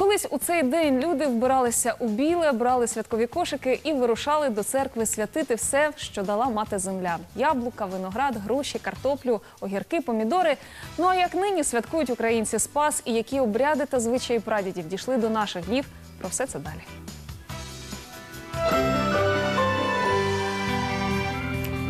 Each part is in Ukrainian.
Колись у цей день люди вбиралися у біле, брали святкові кошики і вирушали до церкви святити все, що дала мати земля: яблука, виноград, груші, картоплю, огірки, помідори. Ну а як нині святкують українці Спас і які обряди та звичаї прадідів дійшли до наших днів? Про все це далі.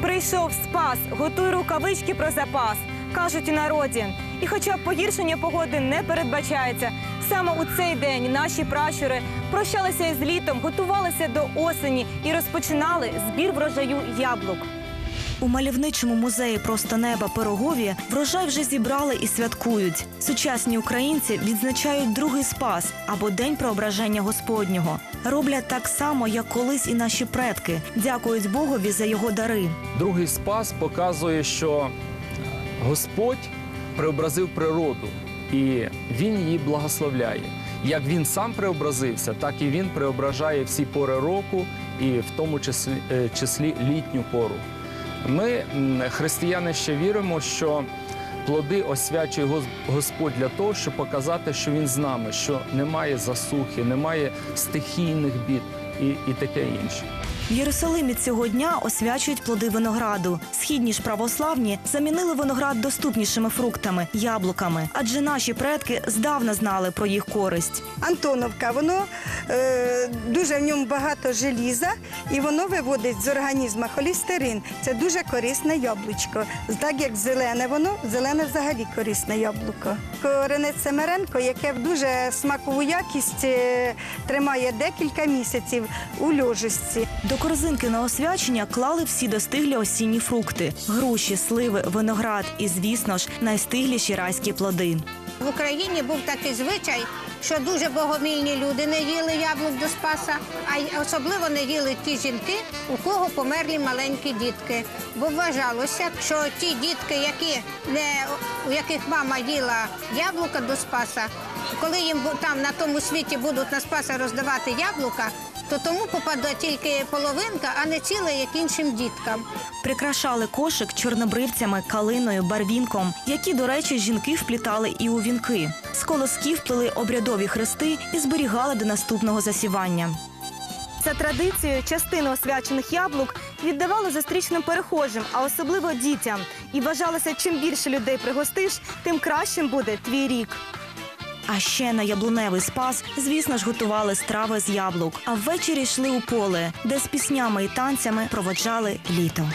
Прийшов спас, готуй рукавички про запас, кажуть у народі. І хоча погіршення погоди не передбачається, саме у цей день наші пращури прощалися із літом, готувалися до осені і розпочинали збір врожаю яблук. У мальовничому музеї просто неба Пирогові врожай вже зібрали і святкують. Сучасні українці відзначають другий спас або день преображення Господнього. Роблять так само, як колись і наші предки. Дякують Богові за його дари. Другий спас показує, що Господь преобразив природу, і Він її благословляє. Як він сам преобразився, так і він преображає всі пори року, і в тому числі, е, числі літню пору. Ми, християни, ще віримо, що плоди освячує Господь для того, щоб показати, що Він з нами, що немає засухи, немає стихійних бід і, і таке інше. В Єрусалимі цього дня освячують плоди винограду. Східні ж православні замінили виноград доступнішими фруктами яблуками, адже наші предки здавна знали про їх користь. Антоновка, воно е, дуже в ньому багато желіза, і воно виводить з організму холістерин. Це дуже корисне яблучко. Так як зелене воно, зелене взагалі корисне яблуко. Коренець Семеренко, яке в дуже смакову якість е, тримає декілька місяців у льожусті. До корзинки на освячення клали всі достиглі осінні фрукти: груші, сливи, виноград і, звісно ж, найстигліші райські плоди. В Україні був такий звичай, що дуже богомільні люди не їли яблук до спаса, а особливо не їли ті жінки, у кого померлі маленькі дітки. Бо вважалося, що ті дітки, які не у яких мама їла яблука до спаса, коли їм там на тому світі будуть на спаса роздавати яблука, то тому попаде тільки половинка, а не ціле, як іншим діткам. Прикрашали кошик чорнобривцями, калиною, барвінком, які, до речі, жінки вплітали і у вінки. З колосків плели обрядові хрести і зберігали до наступного засівання. За традицією, частину освячених яблук віддавали зустрічним перехожим, а особливо дітям. І вважалося, чим більше людей пригостиш, тим кращим буде твій рік. А ще на яблуневий спас, звісно ж, готували страви з яблук. А ввечері йшли у поле, де з піснями і танцями проводжали літо.